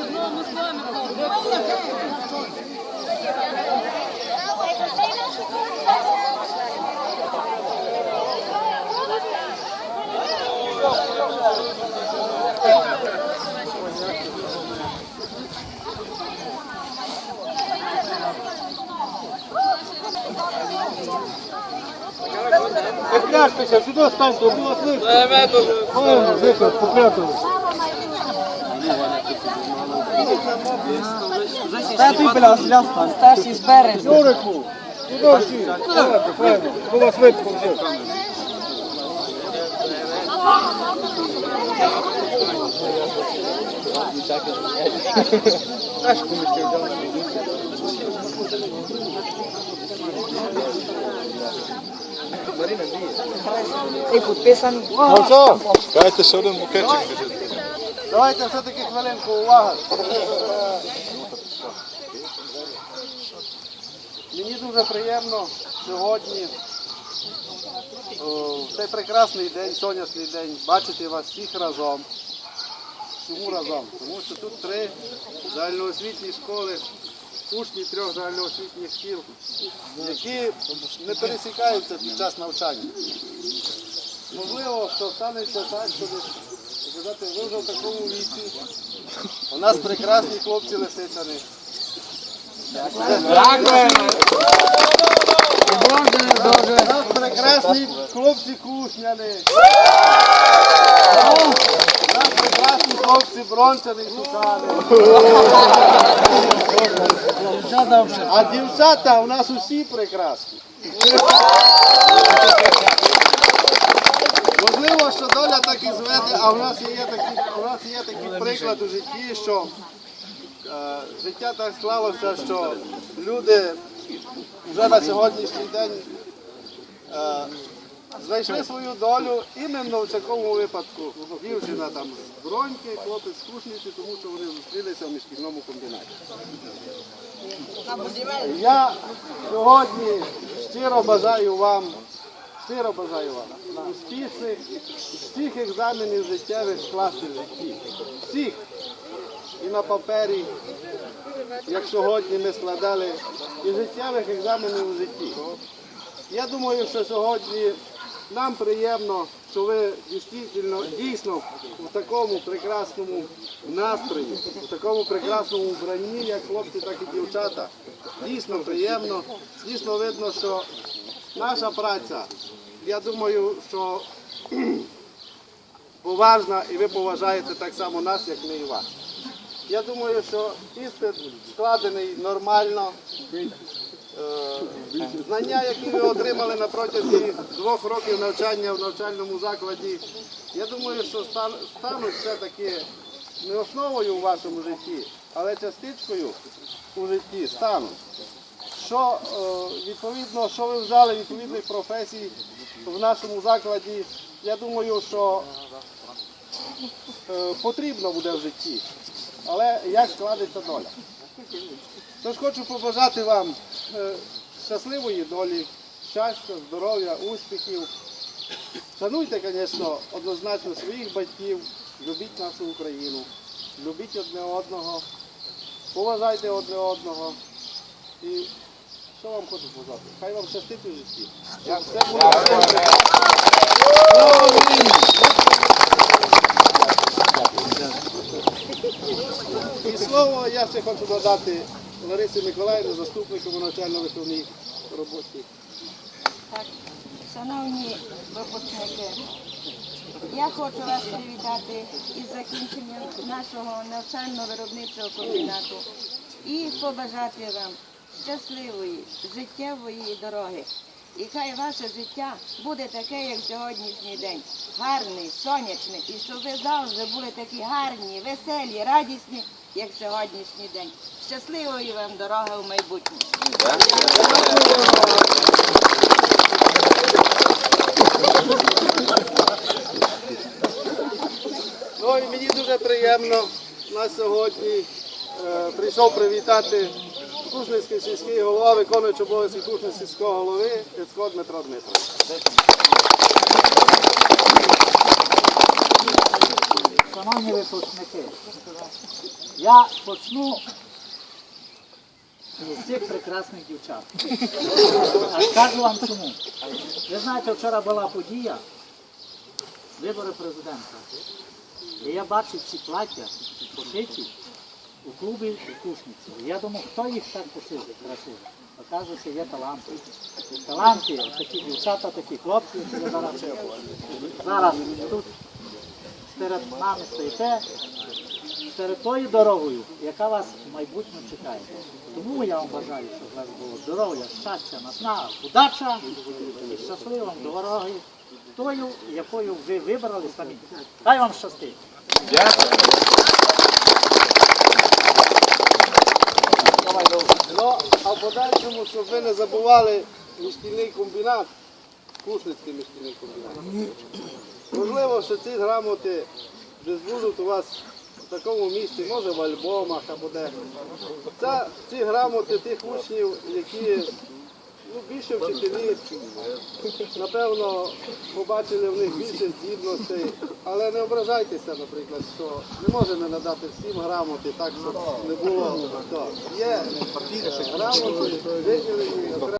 Одному з вами. Покляштеся, сюди станьте, було слышно. Ой, виклик, поклятили. Статуй біля осля стань. Старший спереду. Юрику, сюди всі. Давайте, правильно, бо вас випадку взяв. Ти підписаний. Ну Дайте ще один букетик. давайте все-таки хвилинку, увага. Мені дуже приємно сьогодні, в цей прекрасний день, сонячний день, бачити вас всіх разом. Чому разом? Тому що тут три загальноосвітні школи, учні трьох загальноосвітніх шкіл, які не пересікаються під час навчання. Можливо, що станеться так, що сказати, ви вже в такому віці. У нас прекрасні хлопці лисичани. У нас прекрасні хлопці кушняни. У нас прекрасні хлопці брончани і сукани. А дівчата у нас усі прекрасні. Можливо, що доля так і зведе, а в нас є такий, у нас є такий приклад у житті, що е, життя так склалося, що люди вже на сьогоднішній день е, знайшли свою долю іменно в такому випадку. Дівчина там з броньки, хлопець з кушниці, тому що вони зустрілися в міжшкільному комбінаті. Я сьогодні щиро бажаю вам, щиро бажаю вам успішних всіх екзаменів життєвих скласти в житті. Всіх. І на папері, як сьогодні ми складали, і життєвих екзаменів у житті. Я думаю, що сьогодні нам приємно, що ви дійсно, дійсно у такому прекрасному настрої, у такому прекрасному вбранні, як хлопці, так і дівчата. Дійсно приємно, дійсно видно, що наша праця, я думаю, що поважна і ви поважаєте так само нас, як ми і вас. Я думаю, що іспит складений нормально. Е, Знання, які ви отримали на протязі двох років навчання в навчальному закладі, я думаю, що стануть все-таки не основою у вашому житті, але частичкою у житті стануть. Що е, відповідно, що ви взяли відповідних професій в нашому закладі, я думаю, що е, потрібно буде в житті. Але як складеться доля? Тож хочу побажати вам е, щасливої долі, щастя, здоров'я, успіхів. Шануйте, звісно, однозначно своїх батьків, любіть нашу Україну, любіть одне одного, поважайте одне одного. І що вам хочу сказати? Хай вам щастить у житті. Щоб все було ще хочу додати Ларисі Миколаївні, заступнику навчально-виховній роботі. Так, шановні випускники, я хочу вас привітати із закінченням нашого навчально-виробничого комбінату і побажати вам щасливої, життєвої дороги. І хай ваше життя буде таке, як сьогоднішній день. Гарний, сонячний, і щоб ви завжди були такі гарні, веселі, радісні, як сьогоднішній день. Щасливої вам дороги в майбутнє. Ну і мені дуже приємно на сьогодні е, прийшов привітати Кушницький сільський голова, виконуючий обов'язки Кушницького сільського голови, Яцко Дмитро Дмитрович. Шановні випускники, я почну з цих прекрасних дівчат. А скажу вам чому. Ви знаєте, вчора була подія, вибори президента. І я бачив ці плаття пошиті у клубі у Кушниці. Я думав, хто їх так пошив красиво. Оказується, є таланти. Таланти, такі дівчата, такі хлопці, які зараз, зараз тут серед нами стоїте, серед тою дорогою, яка вас в майбутньому чекає. Тому я вам бажаю, щоб у вас було здоров'я, щастя, насна, удача і щасливим дороги тою, якою ви вибрали самі. Хай вам щастить. Ну, а в подальшому, щоб ви не забували міжкільний комбінат, Кушницький міжкільний комбінат. Можливо, що ці грамоти десь будуть у вас в такому місці, може в альбомах або де. Це ці грамоти тих учнів, які ну, більше вчителі, напевно, побачили в них більше здібностей, але не ображайтеся, наприклад, що не можемо надати всім грамоти, так щоб не було. Так. Є е, грамоти, виділені.